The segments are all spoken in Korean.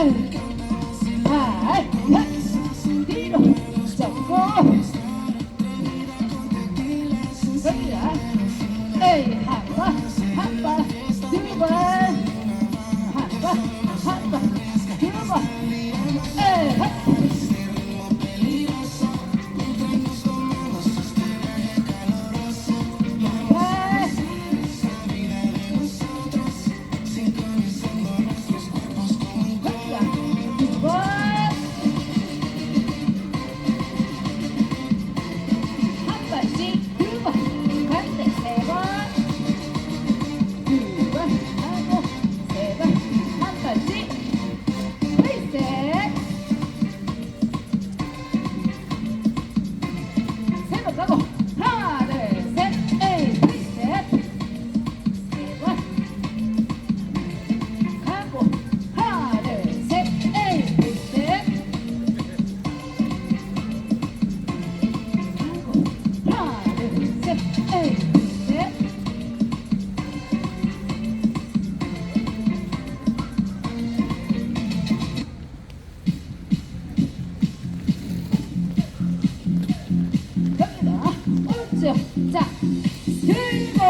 Amen.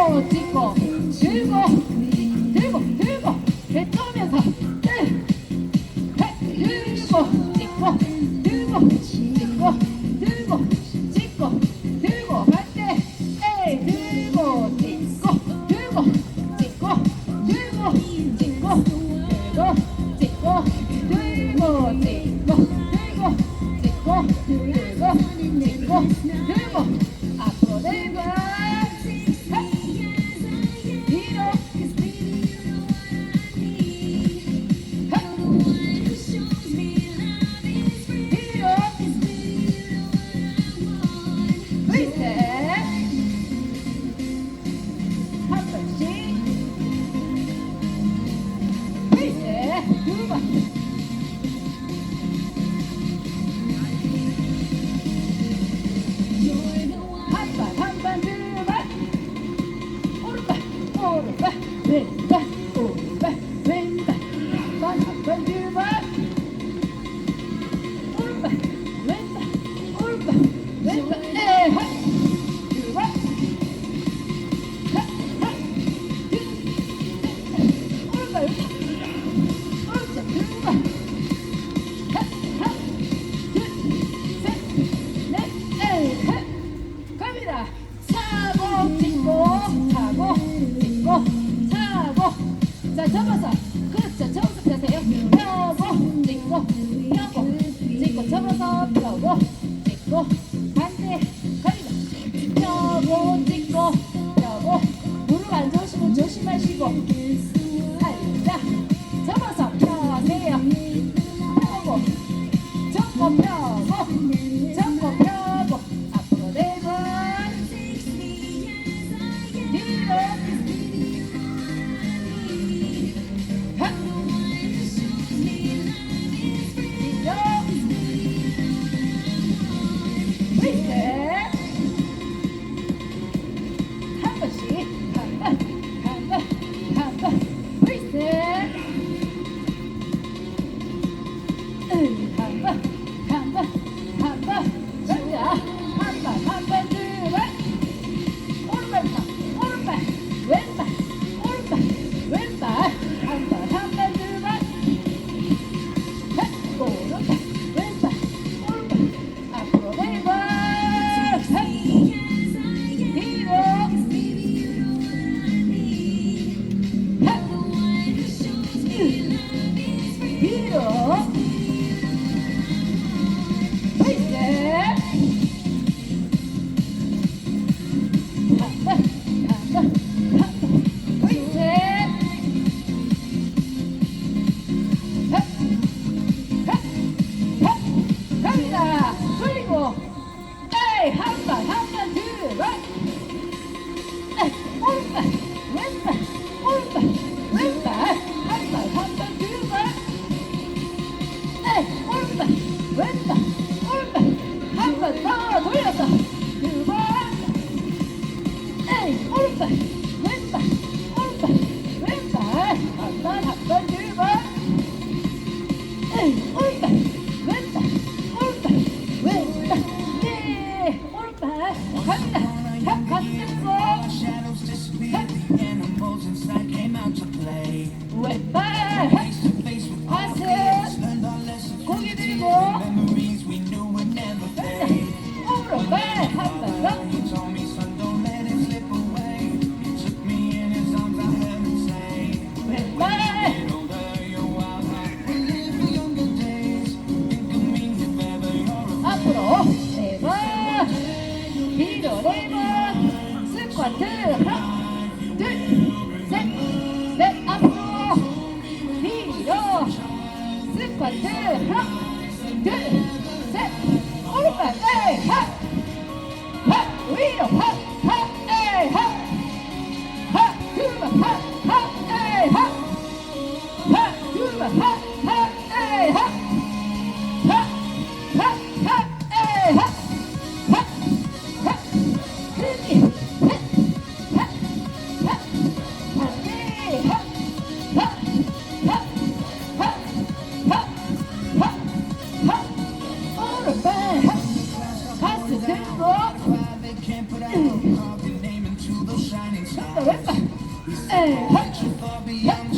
15 네. 거쳐서 펴고 찍고 반대 갑니다. 펴고 찍고 펴고 무릎 안 좋으시면 조심하시고 1번 스쿼트 하나 둘셋넷 앞으로 밀어. 스쿼트 Hey, hey, hey.